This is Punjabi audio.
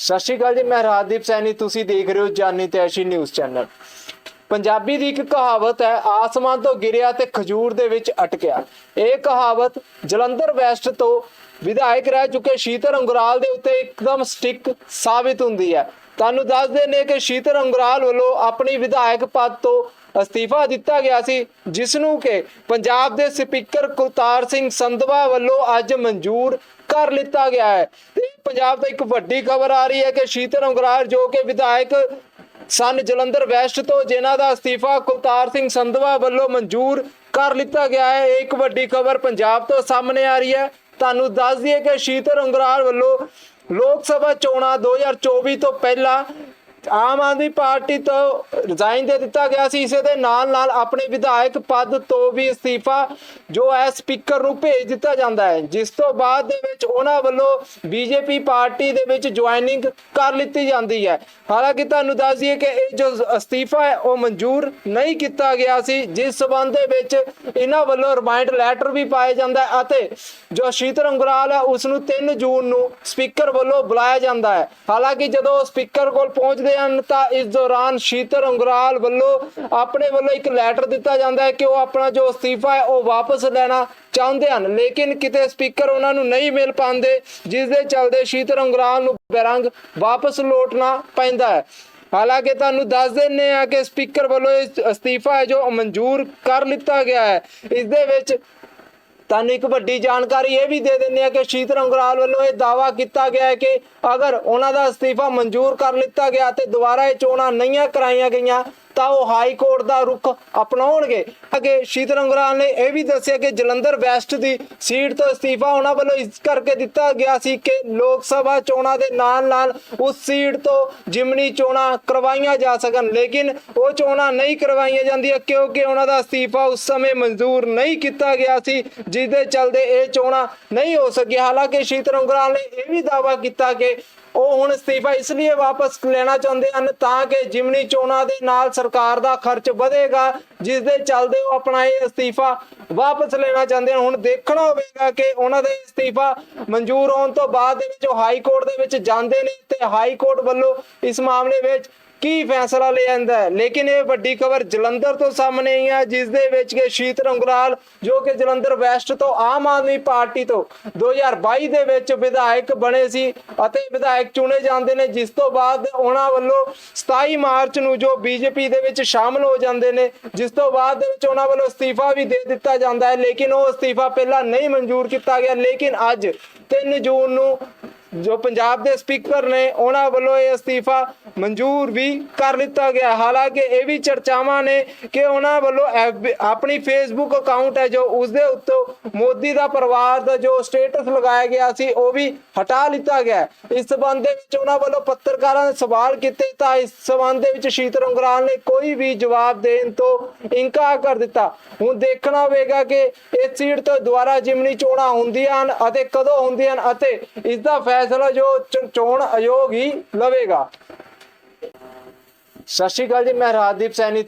ਸਤਿ ਸ਼੍ਰੀ ਅਕਾਲ ਜੀ, ਮੈਂ ਰਾਜਦੀਪ ਸੈਣੀ, ਤੁਸੀਂ ਦੇਖ ਰਹੇ ਹੋ ਜਾਨੀ ਤੈਸ਼ੀ ਨਿਊਜ਼ ਚੈਨਲ। ਪੰਜਾਬੀ ਦੀ ਇੱਕ ਕਹਾਵਤ ਹੈ, ਆਸਮਾਨ ਤੋਂ ਗਿਰਿਆ ਤੇ ਖਜੂਰ ਦੇ ਵਿੱਚ ਅਟਕਿਆ। ਇਹ ਕਹਾਵਤ ਜਲੰਧਰ ਵੈਸਟ ਤੋਂ ਵਿਧਾਇਕ ਰਹਿ ਚੁੱਕੇ ਸ਼ੀਤਲ ਅੰਗਰਾਲ ਦੇ ਉੱਤੇ ਇੱਕਦਮ ਸਟਿਕ ਸਾਬਿਤ ਹੁੰਦੀ ਹੈ। ਤੁਹਾਨੂੰ ਦੱਸਦੇ ਨੇ ਕਿ ਸ਼ੀਤਲ ਅੰਗਰਾਲ ਵੱਲੋਂ ਆਪਣੀ ਵਿਧਾਇਕ ਪਦ ਤੋਂ ਅਸਤੀਫਾ ਦਿੱਤਾ ਗਿਆ ਸੀ, ਜਿਸ ਨੂੰ ਕਿ ਪੰਜਾਬ ਦੇ ਸਪੀਕਰ ਕੁਲਤਾਰ ਸਿੰਘ ਸੰਧਵਾ ਵੱਲੋਂ ਅੱਜ ਮਨਜ਼ੂਰ ਕਰ ਲਿੱਤਾ ਗਿਆ ਹੈ। ਪੰਜਾਬ ਤੋਂ ਇੱਕ ਵੱਡੀ ਖਬਰ ਆ ਰਹੀ ਹੈ ਕਿ ਸ਼ੀਤਲ ਅੰਗਰਾਲ ਜੋ ਕਿ ਵਿਧਾਇਕ ਸਨ ਜਲੰਧਰ ਵੈਸਟ ਤੋਂ, ਜਿਨ੍ਹਾਂ ਦਾ ਅਸਤੀਫਾ ਕੁਲਤਾਰ ਸਿੰਘ ਸੰਧਵਾ ਵੱਲੋਂ ਮਨਜ਼ੂਰ ਕਰ ਲਿੱਤਾ ਗਿਆ ਹੈ, ਇਹ ਇੱਕ ਵੱਡੀ ਖਬਰ ਪੰਜਾਬ ਤੋਂ ਸਾਹਮਣੇ ਆ ਰਹੀ ਹੈ। ਤੁਹਾਨੂੰ ਦੱਸ ਦਈਏ ਕਿ ਸ਼ੀਤਲ ਅੰਗਰਾਲ ਵੱਲੋਂ ਲੋਕ ਸਭਾ ਚੋਣਾਂ 2024 ਤੋਂ ਪਹਿਲਾਂ ਆਮ ਆਦਮੀ ਪਾਰਟੀ ਤੋਂ ਰਿਜ਼ਾਈਨ ਦੇ ਦਿੱਤਾ ਗਿਆ ਸੀ। ਇਸੇ ਦੇ ਨਾਲ ਨਾਲ ਆਪਣੇ ਵਿਧਾਇਕ ਪਦ ਤੋਂ ਵੀ ਅਸਤੀਫਾ ਜੋ ਹੈ ਸਪੀਕਰ ਨੂੰ ਭੇਜ ਦਿੱਤਾ ਜਾਂਦਾ ਹੈ। ਜਿਸ ਤੋਂ ਬਾਅਦ ਦੇ ਵਿੱਚ ਉਹਨਾਂ ਵੱਲੋਂ ਬੀਜੇਪੀ ਪਾਰਟੀ ਦੇ ਵਿੱਚ ਜੁਆਇਨਿੰਗ ਕਰ ਲਿੱਤੀ ਜਾਂਦੀ ਹੈ। ਹਾਲਾਂਕਿ ਤੁਹਾਨੂੰ ਦੱਸ ਦਈਏ ਕਿ ਇਹ ਜੋ ਅਸਤੀਫਾ ਹੈ, ਉਹ ਮਨਜ਼ੂਰ ਨਹੀਂ ਕੀਤਾ ਗਿਆ ਸੀ। ਜਿਸ ਸਬੰਧ ਦੇ ਵਿੱਚ ਇਹਨਾਂ ਵੱਲੋਂ ਰਿਮਾਈਂਡ ਲੈਟਰ ਵੀ ਪਾਇਆ ਜਾਂਦਾ ਹੈ ਅਤੇ ਜੋ ਸ਼ੀਤਲ ਅੰਗਰਾਲ ਹੈ ਉਸ ਨੂੰ 3 ਜੂਨ ਨੂੰ ਸਪੀਕਰ ਵੱਲੋਂ ਬੁਲਾਇਆ ਜਾਂਦਾ ਹੈ। ਹਾਲਾਂਕਿ ਜਦੋਂ ਉਹ ਸਪੀਕਰ ਕੋਲ ਪਹੁੰਚਦੇ ਹਨ, ਤਾਂ ਇਸ ਦੌਰਾਨ ਸ਼ੀਤਲ ਅੰਗਰਾਲ ਵੱਲੋਂ ਆਪਣੇ ਵੱਲੋਂ ਇੱਕ ਲੈਟਰ ਦਿੱਤਾ ਜਾਂਦਾ ਹੈ ਕਿ ਉਹ ਆਪਣਾ ਜੋ ਅਸਤੀਫਾ ਹੈ, ਉਹ ਵਾਪਸ ਲੈਣਾ ਚਾਹੁੰਦੇ ਹਨ। ਲੇਕਿਨ ਕਿਤੇ ਸਪੀਕਰ ਉਹਨਾਂ ਨੂੰ ਨਹੀਂ ਮਿਲ ਪਾਉਂਦੇ, ਜਿਸ ਦੇ ਚਲਦੇ ਸ਼ੀਤਲ ਅੰਗਰਾਲ ਨੂੰ ਬੇਰੰਗ ਵਾਪਸ ਲੋਟਣਾ ਪੈਂਦਾ ਹੈ। ਹਾਲਾਂਕਿ ਤੁਹਾਨੂੰ ਦੱਸ ਦਿੰਨੇ ਆ ਕਿ ਸਪੀਕਰ ਵੱਲੋਂ ਇਹ ਅਸਤੀਫਾ ਹੈ ਜੋ ਮਨਜ਼ੂਰ ਕਰ ਲਿੱਤਾ ਗਿਆ ਹੈ। ਇਸ ਦੇ ਵਿੱਚ ਤੁਹਾਨੂੰ ਇੱਕ ਵੱਡੀ ਜਾਣਕਾਰੀ ਇਹ ਵੀ ਦੇ ਦਿੰਦੇ ਆ ਕਿ ਸ਼ੀਤ ਰੰਗਰਾਲ ਵੱਲੋਂ ਇਹ ਦਾਵਾ ਕੀਤਾ ਗਿਆ ਹੈ ਕਿ ਅਗਰ ਉਹਨਾਂ ਦਾ ਅਸਤੀਫਾ ਮਨਜ਼ੂਰ ਕਰ ਲਿੱਤਾ ਗਿਆ ਤੇ ਦੁਬਾਰਾ ਇਹ ਚੋਣਾਂ ਨਹੀਂ ਕਰਾਈਆਂ ਗਈਆਂ ਤਾਂ ਉਹ ਹਾਈ ਕੋਰਟ ਦਾ ਰੁਖ ਅਪਣਾਉਣਗੇ। ਅੱਗੇ ਸ਼ੀਤ ਅੰਗਰਾਲ ਨੇ ਇਹ ਵੀ ਦੱਸਿਆ ਕਿ ਜਲੰਧਰ ਵੈਸਟ ਦੀ ਸੀਟ ਤੋਂ ਅਸਤੀਫਾ ਉਹਨਾਂ ਵੱਲੋਂ ਇਸ ਕਰਕੇ ਦਿੱਤਾ ਗਿਆ ਸੀ ਕਿ ਲੋਕ ਸਭਾ ਚੋਣਾਂ ਦੇ ਨਾਲ ਨਾਲ ਉਸ ਸੀਟ ਤੋਂ ਜਿਮਨੀ ਚੋਣਾਂ ਕਰਵਾਈਆਂ ਜਾ ਸਕਣ। ਲੇਕਿਨ ਉਹ ਚੋਣਾਂ ਨਹੀਂ ਕਰਵਾਈਆਂ ਜਾਂਦੀਆਂ ਕਿਉਂਕਿ ਉਹਨਾਂ ਦਾ ਅਸਤੀਫਾ ਉਸ ਸਮੇਂ ਮਨਜ਼ੂਰ ਨਹੀਂ ਕੀਤਾ ਗਿਆ ਸੀ ਜਿਸ ਦੇ ਚਲਦੇ ਇਹ ਚੋਣਾਂ ਨਹੀਂ ਹੋ ਸਕੀਆਂ। ਹਾਲਾਂਕਿ ਸ਼ੀਤ ਰੰਗਰਾਲ ਨੇ ਇਹ ਵੀ ਦਾਅਵਾ ਕੀਤਾ ਕਿ ਉਹ ਹੁਣ ਅਸਤੀਫਾ ਇਸ ਲਈ ਵਾਪਸ ਲੈਣਾ ਚਾਹੁੰਦੇ ਹਨ ਤਾਂ ਕਿ ਜਿਮਨੀ ਚੋਣਾਂ ਦੇ ਨਾਲ ਸਰਕਾਰ ਦਾ ਖਰਚ ਵਧੇਗਾ, ਜਿਸ ਦੇ ਚੱਲਦੇ ਉਹ ਆਪਣਾ ਇਹ ਅਸਤੀਫਾ ਵਾਪਸ ਲੈਣਾ ਚਾਹੁੰਦੇ ਹਨ। ਹੁਣ ਦੇਖਣਾ ਹੋਵੇਗਾ ਕਿ ਉਹਨਾਂ ਦੇ ਅਸਤੀਫਾ ਮਨਜ਼ੂਰ ਹੋਣ ਤੋਂ ਬਾਅਦ ਦੇ ਵਿੱਚ ਉਹ ਹਾਈ ਕੋਰਟ ਦੇ ਵਿੱਚ ਜਾਂਦੇ ਨੇ ਤੇ ਹਾਈ ਕੋਰਟ ਵੱਲੋਂ ਇਸ ਮਾਮਲੇ ਵਿੱਚ ਕੀ ਫੈਸਲਾ ਲਿਆ ਜਾਂਦਾ ਹੈ? ਲੇਕਿਨ ਇਹ ਵੱਡੀ ਖਬਰ ਜਲੰਧਰ ਤੋਂ ਸਾਹਮਣੇ ਆਈ ਹੈ, ਜਿਸ ਦੇ ਵਿੱਚ ਕਿ ਸ਼ੀਤ ਅੰਗਰਾਲ ਜੋ ਕਿ ਜਲੰਧਰ ਵੈਸਟ ਤੋਂ ਆਮ ਆਦਮੀ ਪਾਰਟੀ ਤੋਂ 2022 ਦੇ ਵਿੱਚ ਵਿਧਾਇਕ ਬਣੇ ਸੀ ਅਤੇ ਵਿਧਾਇਕ ਚੁਣੇ ਜਾਂਦੇ ਨੇ, ਜਿਸ ਤੋਂ ਬਾਅਦ ਉਹਨਾਂ ਵੱਲੋਂ 27 ਮਾਰਚ ਨੂੰ ਜੋ ਬੀਜੇਪੀ ਦੇ ਵਿੱਚ ਸ਼ਾਮਲ ਹੋ ਜਾਂਦੇ ਨੇ, ਜਿਸ ਤੋਂ ਬਾਅਦ ਦੇ ਵਿੱਚ ਉਹਨਾਂ ਵੱਲੋਂ ਅਸਤੀਫਾ ਵੀ ਦੇ ਦਿੱਤਾ ਜਾਂਦਾ ਹੈ। ਲੇਕਿਨ ਉਹ ਅਸਤੀਫਾ ਪਹਿਲਾਂ ਨਹੀਂ ਮਨਜ਼ੂਰ ਕੀਤਾ ਗਿਆ, ਲੇਕਿਨ ਅੱਜ 3 ਜੂਨ ਨੂੰ ਜੋ ਪੰਜਾਬ ਦੇ ਸਪੀਕਰ ਨੇ, ਉਹਨਾਂ ਵੱਲੋਂ ਇਹ ਅਸਤੀਫਾ ਮਨਜ਼ੂਰ ਵੀ ਕਰ ਲਿੱਤਾ ਗਿਆ। ਹਾਲਾਂਕਿ ਇਹ ਵੀ ਚਰਚਾਵਾਂ ਨੇ ਕਿ ਉਹਨਾਂ ਵੱਲੋਂ ਆਪਣੀ ਫੇਸਬੁੱਕ ਅਕਾਊਂਟ ਹੈ, ਜੋ ਉਸ ਦੇ ਉੱਤੇ ਮੋਦੀ ਦਾ ਪਰਿਵਾਰ ਦਾ ਜੋ ਸਟੇਟਸ ਲਗਾਇਆ ਗਿਆ ਸੀ, ਉਹ ਵੀ ਹਟਾ ਲਿੱਤਾ ਗਿਆ ਇਸ ਸਬੰਧ ਦੇ ਵਿੱਚ ਉਹਨਾਂ ਵੱਲੋਂ ਪੱਤਰਕਾਰਾਂ ਨੇ ਸਵਾਲ ਕੀਤੇ ਤਾਂ ਇਸ ਸਬੰਧ ਦੇ ਵਿੱਚ ਸ਼ੀਤ ਅੰਗਰਾਲ ਨੇ ਕੋਈ ਵੀ ਜਵਾਬ ਦੇਣ ਤੋਂ ਇਨਕਾਰ ਕਰ ਦਿੱਤਾ। ਹੁਣ ਦੇਖਣਾ ਹੋਵੇਗਾ ਕਿ ਇਸ ਸੀਟ ਤੋਂ ਦੁਬਾਰਾ ਜਿਮਨੀ ਚੋਣਾਂ ਹੁੰਦੀਆਂ ਹਨ ਅਤੇ ਕਦੋਂ ਹੁੰਦੀਆਂ ਹਨ ਅਤੇ ਇਸ ਦਾ ਫੈਸਲਾ ਜੋ ਚੋਣ ਆਯੋਗ ਹੀ ਲਵੇਗਾ। ਸਤਿ ਸ਼੍ਰੀ ਅਕਾਲ ਜੀ ਮੈਂ ਰਾਜਦੀਪ ਸੈਣੀ